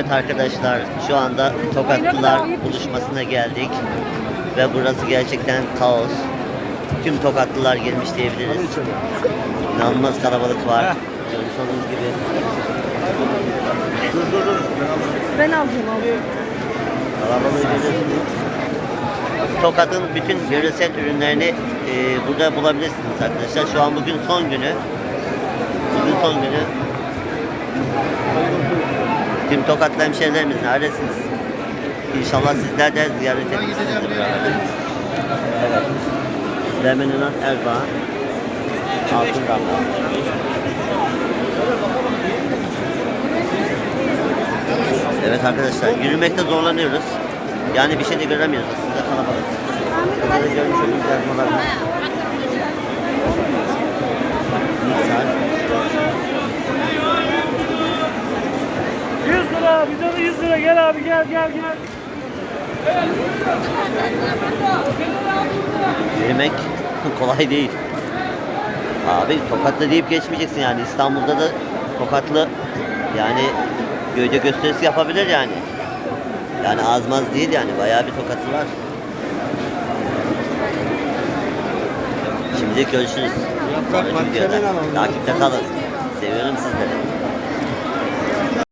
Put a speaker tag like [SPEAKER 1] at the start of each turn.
[SPEAKER 1] Evet arkadaşlar şu anda Tokatlılar buluşmasına geldik ve burası gerçekten kaos. Tüm Tokatlılar gelmiş diyebiliriz. İnanılmaz kalabalık var. Görmüş olduğunuz gibi.
[SPEAKER 2] Ben alacağım abi.
[SPEAKER 1] Kalabalığı görüyorsunuz. Tokat'ın bütün yöresel ürünlerini e, burada bulabilirsiniz arkadaşlar. Şu an bugün son günü. Bugün son günü. Tüm Tokatlı hemşehrilerimiz neredesiniz? İnşallah sizler de ziyaret etmişsinizdir buraları. Evet. Süleyman İnan Erbağ. Altın Damla. Evet arkadaşlar yürümekte zorlanıyoruz. Yani bir şey de göremiyoruz aslında kalabalık. Burada da görmüş olduğunuz yazmalarımız.
[SPEAKER 3] Lira, bir tane 100 lira gel abi gel gel gel.
[SPEAKER 1] Yürümek kolay değil. Abi Tokatlı deyip geçmeyeceksin yani. İstanbul'da da Tokatlı yani gövde gösterisi yapabilir yani. Yani azmaz değil yani. Bayağı bir Tokatlı var. Şimdilik görüşürüz. Videoda. Takipte kalın. Seviyorum sizleri.